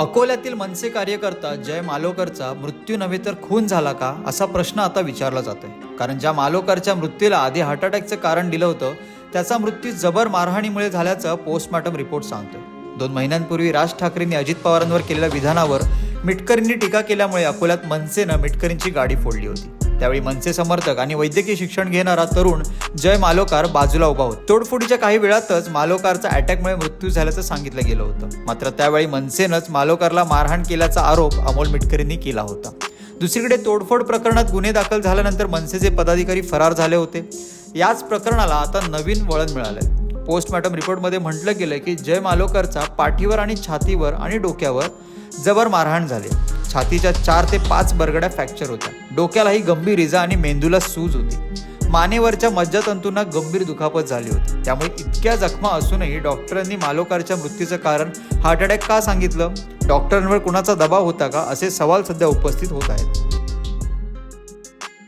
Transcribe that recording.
अकोल्यातील मनसे कार्यकर्ता जय मालोकरचा मृत्यू नव्हे तर खून झाला का असा प्रश्न आता विचारला जातोय. कारण ज्या मालोकरच्या मृत्यूला आधी हार्ट अटॅकचं कारण दिलं होतं त्याचा मृत्यू जबर मारहाणीमुळे झाल्याचं पोस्टमॉर्टम रिपोर्ट सांगतोय. दोन महिन्यांपूर्वी राज ठाकरेंनी अजित पवारांवर केलेल्या विधानावर मिटकरींनी टीका केल्यामुळे अकोल्यात मनसेनं मिटकरींची गाडी फोडली होती. त्यावेळी मनसे समर्थक आणि वैद्यकीय शिक्षण घेणारा तरुण जय मालोकार बाजूला उभा होता. तोडफोडीच्या काही वेळातच मालोकारचा अटॅकमुळे मृत्यू झाल्याचं सांगितलं गेलं होतं. मात्र त्यावेळी मनसेनंच मालोकारला मारहाण केल्याचा आरोप अमोल मिटकरींनी केला होता. दुसरीकडे तोडफोड प्रकरणात गुन्हे दाखल झाल्यानंतर मनसेचे पदाधिकारी फरार झाले होते. याच प्रकरणाला आता नवीन वळण मिळालं पोस्टमॉर्टम रिपोर्टमध्ये म्हटलं गेलं की जय मालोकरचा पाठीवर आणि छातीवर आणि डोक्यावर जबर मारहाण झाली. छातीच्या चार ते पाच बरगड्या फ्रॅक्चर होत्या. डोक्यालाही गंभीर इजा आणि मेंदूला सूज होती. मानेवरच्या मज्जातंतूंना गंभीर दुखापत झाली होती. त्यामुळे इतक्या जखमा असूनही डॉक्टरांनी मालोकारच्या मृत्यूचं कारण हार्ट अटॅक का सांगितलं? डॉक्टरांवर कुणाचा दबाव होता का? असे सवाल सध्या उपस्थित होत आहेत.